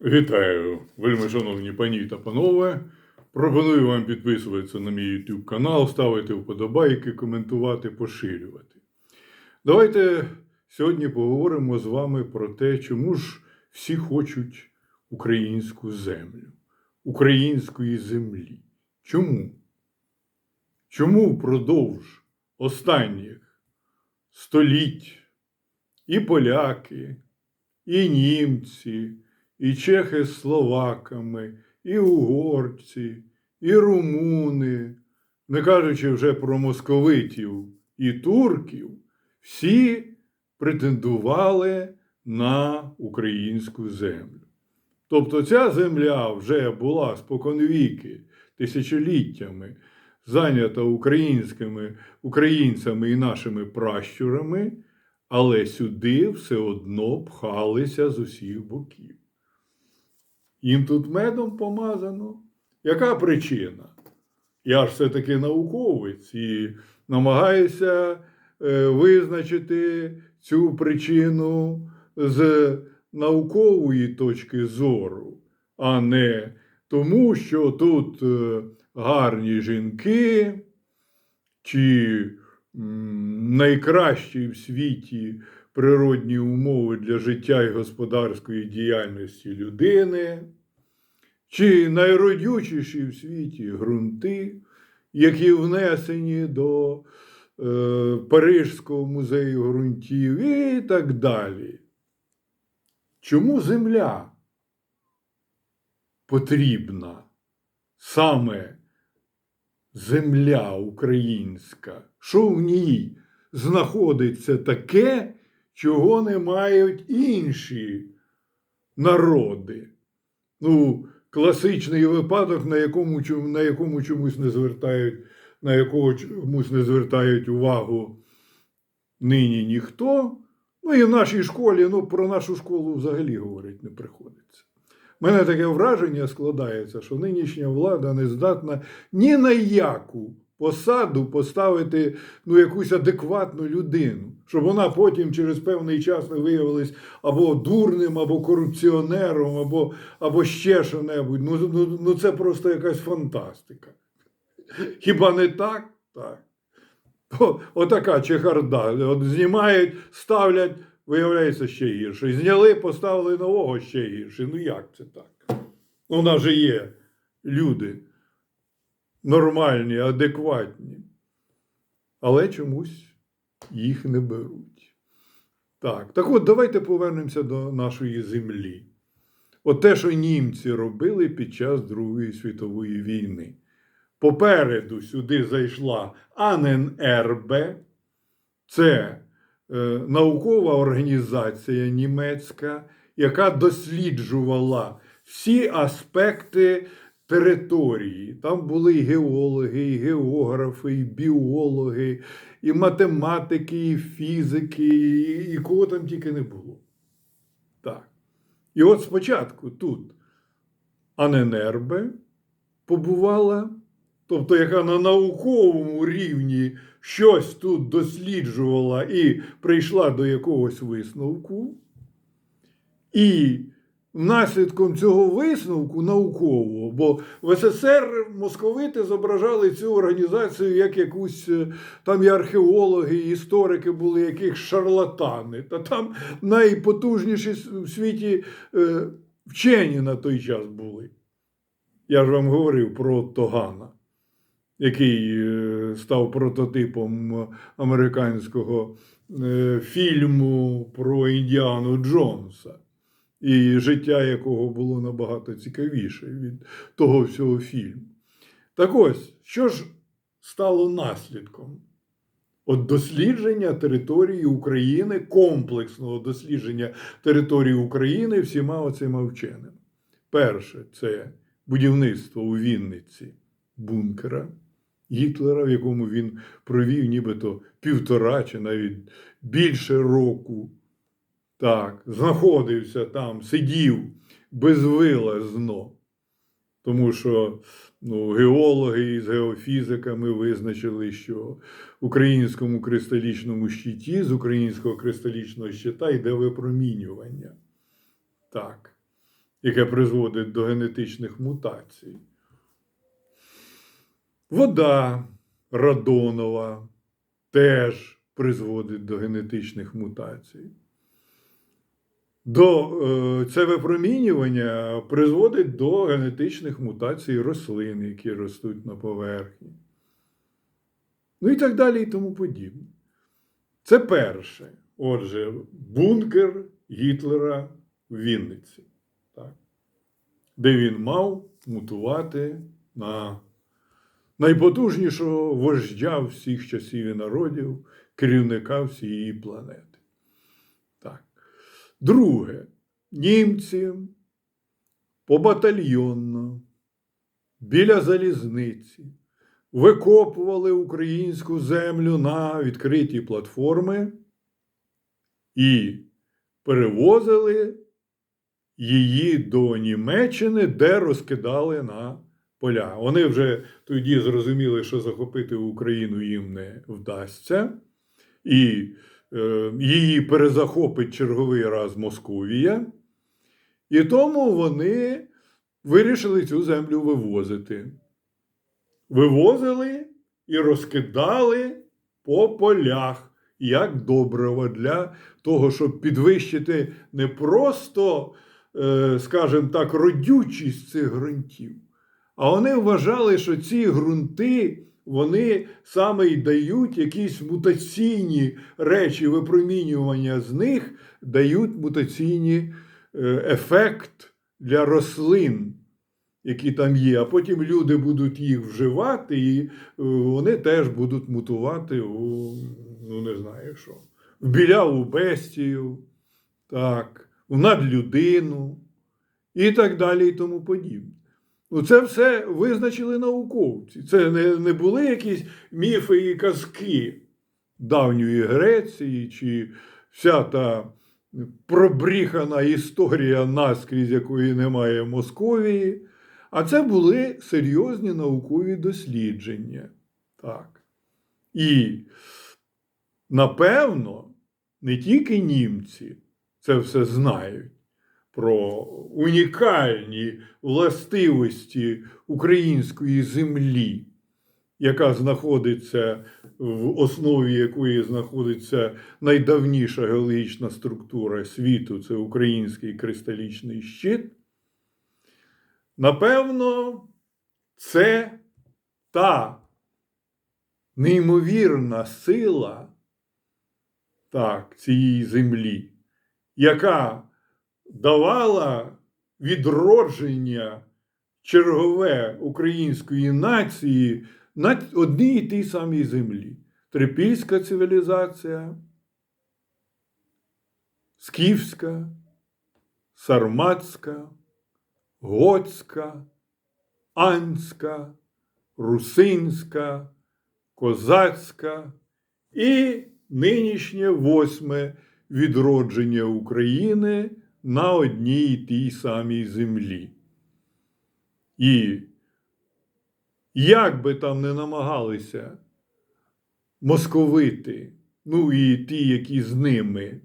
Вітаю, вельми шановні пані та панове. Пропоную вам підписуватися на мій YouTube канал, ставити вподобайки, коментувати, поширювати. Давайте сьогодні поговоримо з вами про те, чому ж всі хочуть українську землю, української землі. Чому? Чому впродовж останніх століть і поляки, і німці, і чехи з словаками, і угорці, і румуни, не кажучи вже про московитів і турків, всі претендували на українську землю. Тобто ця земля вже була споконвіки, тисячоліттями зайнята українськими українцями і нашими пращурами, але сюди все одно пхалися з усіх боків. Їм тут медом помазано. Яка причина? Я ж все-таки науковець і намагаюся е, визначити цю причину з наукової точки зору, а не тому, що тут е, гарні жінки чи найкращі в світі природні умови для життя і господарської діяльності людини, чи найродючіші в світі ґрунти, які внесені до е, Парижського музею ґрунтів і так далі. Чому земля потрібна саме земля українська? Що в ній знаходиться таке, чого не мають інші народи? Ну, класичний випадок, на якому, на якому чомусь не звертають, на якого чомусь не звертають увагу нині ніхто. Ну і в нашій школі, ну про нашу школу взагалі говорить не приходиться. У мене таке враження складається, що нинішня влада не здатна ні на яку посаду поставити ну, якусь адекватну людину, щоб вона потім через певний час не виявилась або дурним, або корупціонером, або, або ще що-небудь. Ну, ну, ну це просто якась фантастика. Хіба не так? Так. Отака чехарда. От знімають, ставлять, виявляється ще гірше. Зняли, поставили нового ще гірше. Ну як це так? У нас же є люди нормальні, адекватні. Але чомусь їх не беруть. Так, так от давайте повернемося до нашої землі. От те, що німці робили під час Другої світової війни. Попереду сюди зайшла АННРБ, це е, наукова організація німецька, яка досліджувала всі аспекти території. Там були і геологи, і географи, і біологи, і математики, і фізики, і, і кого там тільки не було. Так. І от спочатку тут АННРБ побувала, тобто яка на науковому рівні щось тут досліджувала і прийшла до якогось висновку. І наслідком цього висновку наукового, бо в СССР московити зображали цю організацію як якусь, е, там і археологи, і історики були яких шарлатани. Та там найпотужніші в світі е, вчені на той час були. Я ж вам говорив про Тогана, який е, став прототипом американського фільму про Індіану Джонса, і життя якого було набагато цікавіше від того всього фільму. Так ось, що ж стало наслідком? От дослідження території України, комплексного дослідження території України всіма оцими вченими. Перше, це будівництво у Вінниці бункера Гітлера, в якому він провів нібито півтора чи навіть більше року. Так, знаходився там, сидів безвилазно. Тому що ну, геологи з геофізиками визначили, що в українському кристалічному щиті з українського кристалічного щита йде випромінювання. Так. яке призводить до генетичних мутацій. Вода радонова теж призводить до генетичних мутацій. До, е, це випромінювання призводить до генетичних мутацій рослин, які ростуть на поверхні. Ну і так далі, і тому подібне. Це перше. Отже, бункер Гітлера в Вінниці, так, де він мав мутувати на найпотужнішого вождя всіх часів і народів, керівника всієї планети. Друге, німці побатальйонно біля залізниці викопували українську землю на відкриті платформи і перевозили її до Німеччини, де розкидали на поля. Вони вже тоді зрозуміли, що захопити Україну їм не вдасться, і її перезахопить черговий раз Московія. І тому вони вирішили цю землю вивозити. Вивозили і розкидали по полях як добриво для того, щоб підвищити не просто, е, скажімо так, родючість цих ґрунтів, а вони вважали, що ці ґрунти вони саме й дають якісь мутаційні речі, випромінювання з них дають мутаційний ефект для рослин, які там є. А потім люди будуть їх вживати, і е, вони теж будуть мутувати у, ну не знаю що, в біляву бестію, так, у надлюдину і так далі, і тому подібне. Це все визначили науковці. Це не, не були якісь міфи і казки давньої Греції, чи вся та пробріхана історія, наскрізь якої немає Московії. А це були серйозні наукові дослідження. Так. І, напевно, не тільки німці це все знають про унікальні властивості української землі, яка знаходиться в основі якої знаходиться найдавніша геологічна структура світу це український кристалічний щит. Напевно, це та неймовірна сила так, цієї землі, яка давала відродження чергове української нації на одній і тій самій землі. Трипільська цивілізація, Скіфська, Сарматська, Готська, Анська, Русинська, Козацька і нинішнє восьме відродження України на одній і тій самій землі. І як би там не намагалися московити, ну і ті, які з ними,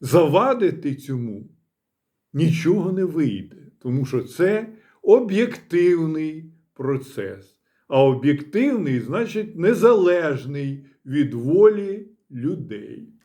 завадити цьому, нічого не вийде, тому що це об'єктивний процес. А об'єктивний значить незалежний від волі людей.